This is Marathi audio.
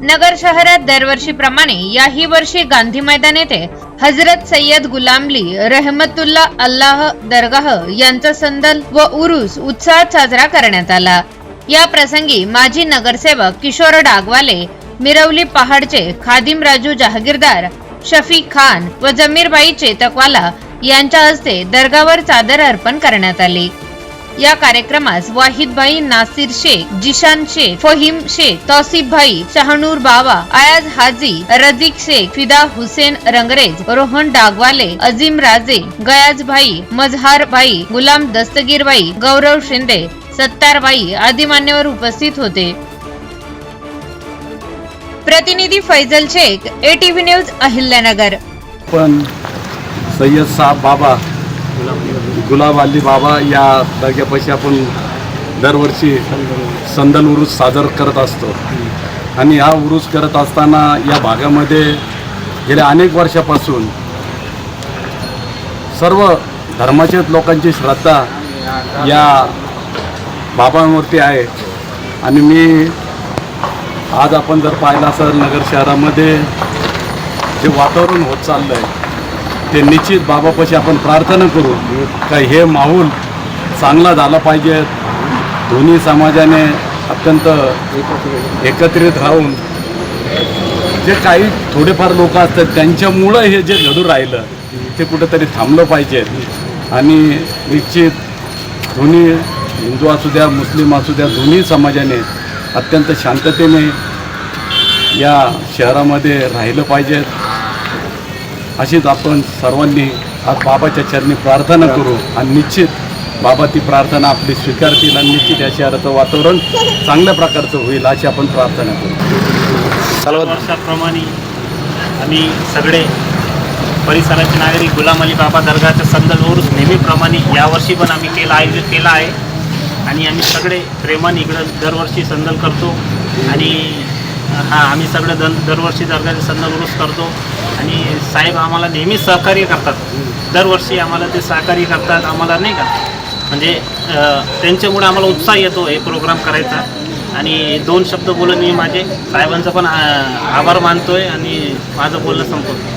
नगर शहरात दरवर्षीप्रमाणे याही वर्षी गांधी मैदान येथे हजरत सय्यद गुलामली रहमतुल्ला अल्लाह दरगाह यांचा संदल व उरुस उत्साहात साजरा करण्यात आला. या प्रसंगी माजी नगरसेवक किशोर डागवाले मिरवली पहाडचे खादिम राजू जहागीरदार शफी खान व जमीरबाई चेतकवाला यांच्या हस्ते दर्गावर चादर अर्पण करण्यात आली. या कार्यक्रमास वाहिदभाई नासिर शेख जिशान शेख फहीम शेख तौसिफ भाई शहानूर बावा आयाज हाजी रजिक शेख फिदा हुसेन रंगरेज रोहन डागवाले अजीम राजे गयाज भाई मजहार भाई गुलाम दस्तगीर भाई गौरव शिंदे सत्तार भाई आदी मान्यवर उपस्थित होते. प्रतिनिधी फैजल शेख एटीव्ही न्यूज अहिल्यानगर. पण सय्यद साहब बाबा गुलाब अली बाबा या दर्ग्यापाशी आपण दरवर्षी संदल उरूस सादर करत असतो. आणि हा उरूस करत असताना या भागामध्ये गेल्या अनेक वर्षापासून सर्व धर्माचे लोकांची श्रद्धा या बाबांवरती आहे. आणि मी आज आपण जर पाहिलं असेल नगर शहरामध्ये जे वातावरण होत चाललं आहे ते निश्चित बाबापाशी आपण प्रार्थना करू का हे माहोल चांगला झाला पाहिजे. दोन्ही समाजाने अत्यंत एकत्रित राहून जे काही थोडेफार लोक असतात त्यांच्यामुळं हे जे घडू राहिलं ते कुठंतरी थांबलं पाहिजे. आणि निश्चित दोन्ही हिंदू असू द्या मुस्लिम असू द्या दोन्ही समाजाने अत्यंत शांततेने या शहरामध्ये राहिलं पाहिजेत अशीच आपण सर्वांनी आज बाबाच्या चरणी प्रार्थना करू आणि निश्चित बाबा ती प्रार्थना आपली स्वीकारतील आणि निश्चित या शहराचं वातावरण चांगल्या प्रकारचं होईल अशी आपण प्रार्थना करू. वर्षाप्रमाणे आम्ही सगळे परिसराचे नागरिक गुलाम अली बाबा दर्गाचा संदल नेहमीप्रमाणे यावर्षी पण आम्ही केला आयोजित केला आहे. आणि आम्ही सगळे प्रेमाने इकडं दरवर्षी संदल करतो. आणि हा आम्ही सगळे दर दरवर्षी दर्गाचे संदल करतो. आणि साहेब आम्हाला नेहमी सहकार्य करतात. दरवर्षी आम्हाला ते सहकार्य करतात आम्हाला नाही का? म्हणजे त्यांच्यामुळं त्यांच्यामुळे आम्हाला उत्साह येतो हे प्रोग्राम करायचा. आणि दोन शब्द बोलून मी माझे साहेबांचा पण आभार आभार मानतोय आणि माझं बोलणं संपवतो.